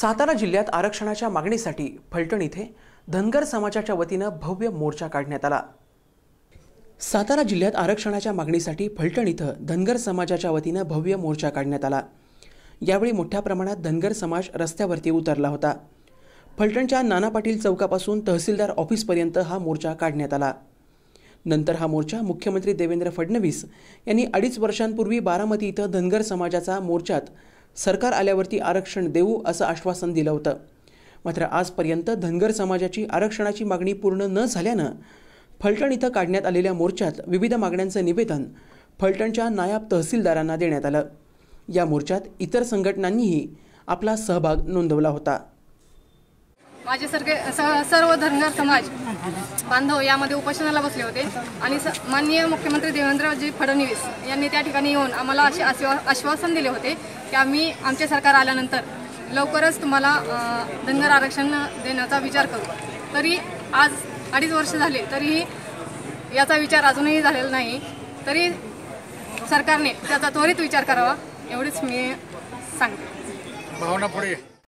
सातारा जिल्ह्यात आरक्षणाच्या मागणीसाठी फलटण इथे धनगर समाजाच्या वतीनं भव्य मोर्चा काढण्यात आला. सातारा जिल्ह्यात आरक्षणाच्या मागणीसाठी फलटण इथं धनगर समाजाच्या वतीनं भव्य मोर्चा काढण्यात आला. यावेळी मोठ्या प्रमाणात धनगर समाज रस्त्यावरती उतरला होता. फलटणच्या नाना पाटील चौकापासून तहसीलदार ऑफिसपर्यंत हा मोर्चा काढण्यात आला. नंतर हा मोर्चा मुख्यमंत्री देवेंद्र फडणवीस यांनी अडीच वर्षांपूर्वी बारामती इथं धनगर समाजाचा मोर्चात सरकार आल्यावरती आरक्षण देऊ असं आश्वासन दिलं होतं. मात्र आजपर्यंत धनगर समाजाची आरक्षणाची मागणी पूर्ण न झाल्यानं फलटण इथं काढण्यात आलेल्या मोर्चात विविध मागण्यांचं निवेदन फलटणच्या नायब तहसीलदारांना देण्यात आलं. या मोर्चात इतर संघटनांनीही आपला सहभाग नोंदवला होता. माझ्यासारखे स- सर्व धनगर समाज बांधव यामध्ये उपोषणाला बसले होते. आणि स- माननीय मुख्यमंत्री देवेंद्रजी फडणवीस यांनी त्या ठिकाणी येऊन आम्हाला असे आश्वा आश्वासन दिले होते की आम्ही आमचे सरकार आल्यानंतर लवकरच तुम्हाला धनगर आरक्षण देण्याचा विचार करू. तरी आज अडीच वर्ष झाले तरीही याचा विचार अजूनही झालेला नाही. तरी सरकारने त्याचा त्वरित विचार करावा एवढीच मी सांगते. भावना पुढे.